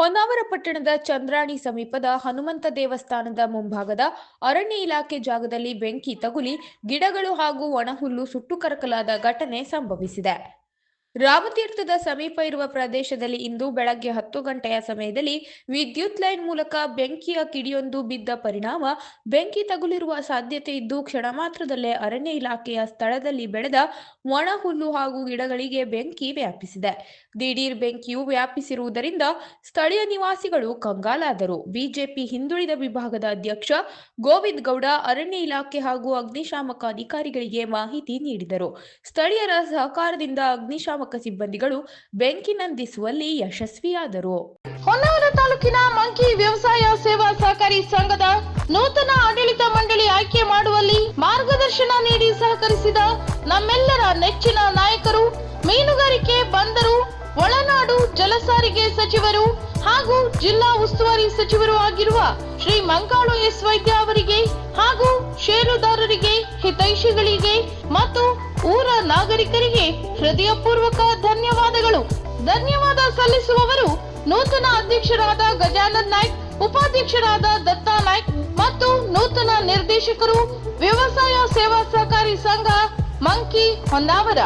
ಹೊನ್ನಾವರ ಪಟ್ಟಣದ ಚಂದ್ರಾಣಿ ಸಮೀಪದ ಹನುಮಂತ ದೇವಸ್ಥಾನದ ಮುಂಭಾಗದ ಅರಣ್ಯ ಇಲಾಖೆ ಜಾಗದಲ್ಲಿ ಬೆಂಕಿ ತಗುಲಿ, ಗಿಡಗಳು ಹಾಗೂ ಒಣಹುಲ್ಲು ಸುಟ್ಟು ಕರಕಲಾದ ಘಟನೆ ಸಂಭವಿಸಿದೆ. ರಾಮತೀರ್ಥದ ಸಮೀಪ ಇರುವ ಪ್ರದೇಶದಲ್ಲಿ ಇಂದು ಬೆಳಗ್ಗೆ ಹತ್ತು ಗಂಟೆಯ ಸಮಯದಲ್ಲಿ ವಿದ್ಯುತ್ ಲೈನ್ ಮೂಲಕ ಬೆಂಕಿಯ ಕಿಡಿಯೊಂದು ಬಿದ್ದ ಪರಿಣಾಮ, ಬೆಂಕಿ ತಗುಲಿರುವ ಸಾಧ್ಯತೆ ಇದ್ದು ಕ್ಷಣ ಮಾತ್ರದಲ್ಲೇ ಅರಣ್ಯ ಇಲಾಖೆಯ ಸ್ಥಳದಲ್ಲಿ ಬೆಳೆದ ಒಣ ಹುಲ್ಲು ಹಾಗೂ ಗಿಡಗಳಿಗೆ ಬೆಂಕಿ ವ್ಯಾಪಿಸಿದೆ. ದಿಢೀರ್ ಬೆಂಕಿಯು ವ್ಯಾಪಿಸಿರುವುದರಿಂದ ಸ್ಥಳೀಯ ನಿವಾಸಿಗಳು ಕಂಗಾಲಾದರು. ಬಿಜೆಪಿ ಹಿಂದುಳಿದ ವಿಭಾಗದ ಅಧ್ಯಕ್ಷ ಗೋವಿಂದ್ ಗೌಡ, ಅರಣ್ಯ ಇಲಾಖೆ ಹಾಗೂ ಅಗ್ನಿಶಾಮಕ ಅಧಿಕಾರಿಗಳಿಗೆ ಮಾಹಿತಿ ನೀಡಿದರು. ಸ್ಥಳೀಯರ ಸಹಕಾರದಿಂದ ಅಗ್ನಿಶಾಮಕ ಸಿಬ್ಬಂದಿಗಳು ಬೆಂಕಿ ನಂದಿಸುವಲ್ಲಿ ಯಶಸ್ವಿಯಾದರು. ಹೊನ್ನಾವರ ತಾಲೂಕಿನ ಮಂಕಿ ವ್ಯವಸಾಯ ಸೇವಾ ಸಹಕಾರಿ ಸಂಘದ ನೂತನ ಆಡಳಿತ ಮಂಡಳಿ ಆಯ್ಕೆ ಮಾಡುವಲ್ಲಿ ಮಾರ್ಗದರ್ಶನ ನೀಡಿ ಸಹಕರಿಸಿದ ನಮ್ಮೆಲ್ಲರ ನೆಚ್ಚಿನ ನಾಯಕರು, ಮೀನುಗಾರಿಕೆ ಬಂದರು, ಒಳನಾಡು ಜಲಸಾರಿಗೆ ಸಚಿವರು ಹಾಗೂ ಜಿಲ್ಲಾ ಉಸ್ತುವಾರಿ ಸಚಿವರು ಆಗಿರುವ ಶ್ರೀ ಮಂಕಾಳು ಎಸ್ ವೈದ್ಯ ಅವರಿಗೆ ಹಾಗೂ ಷೇರುದಾರರಿಗೆ ಹಿತೈಷಿಗಳಿಗೆ ಮತ್ತು ಊರ ನಾಗರಿಕರಿಗೆ ಹೃದಯಪೂರ್ವಕ ಧನ್ಯವಾದಗಳು. ಧನ್ಯವಾದ ಸಲ್ಲಿಸುವವರು ನೂತನ ಅಧ್ಯಕ್ಷರಾದ ಗಜಾನನ್ ನಾಯ್ಕ್, ಉಪಾಧ್ಯಕ್ಷರಾದ ದತ್ತಾ ನಾಯ್ಕ್ ಮತ್ತು ನೂತನ ನಿರ್ದೇಶಕರು ವ್ಯವಸಾಯ ಸೇವಾ ಸಹಕಾರಿ ಸಂಘ ಮಂಕಿ ಹೊನ್ನಾವರ.